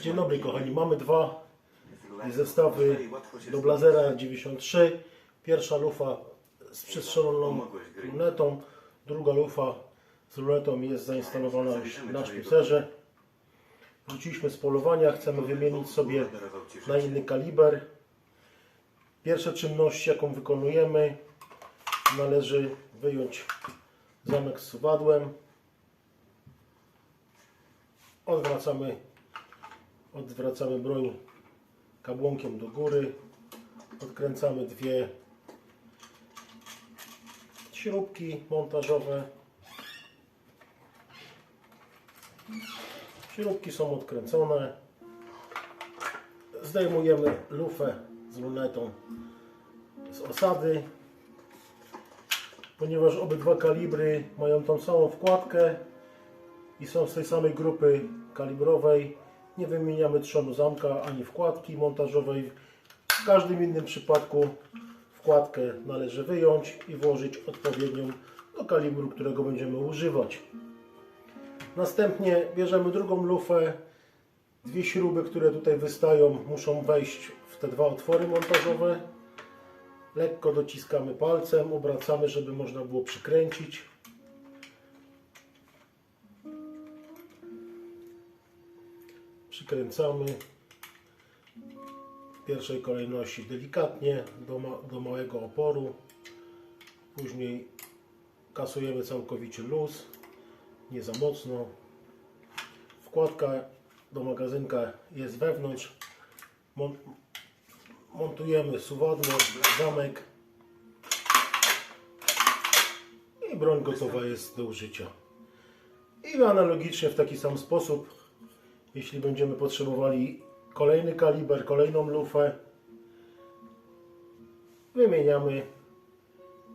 Dzień dobry kochani, mamy dwa zestawy do Blazera 93. Pierwsza lufa z przestrzeloną lunetą, druga lufa z lunetą jest zainstalowana już na sztucerze. Wróciliśmy z polowania, chcemy wymienić sobie na inny kaliber. Pierwsze czynności jaką wykonujemy należy wyjąć zamek z suwadłem. Odwracamy odwracamy broń kabłonkiem do góry, odkręcamy dwie śrubki montażowe. Śrubki są odkręcone. Zdejmujemy lufę z lunetą z osady. Ponieważ obydwa kalibry mają tą samą wkładkę i są z tej samej grupy kalibrowej, nie wymieniamy trzonu zamka ani wkładki montażowej. W każdym innym przypadku wkładkę należy wyjąć i włożyć odpowiednią do kalibru, którego będziemy używać. Następnie bierzemy drugą lufę. Dwie śruby, które tutaj wystają, muszą wejść w te dwa otwory montażowe. Lekko dociskamy palcem, obracamy, żeby można było przykręcić. Przykręcamy w pierwszej kolejności delikatnie do, ma do małego oporu. Później kasujemy całkowicie luz, nie za mocno. Wkładka do magazynka jest wewnątrz. Mon montujemy suwadło, zamek i broń gotowa jest do użycia. I analogicznie w taki sam sposób, jeśli będziemy potrzebowali kolejny kaliber, kolejną lufę, wymieniamy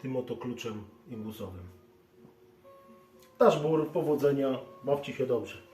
tym oto kluczem imbusowym. Dasz bór, powodzenia, bawcie się dobrze.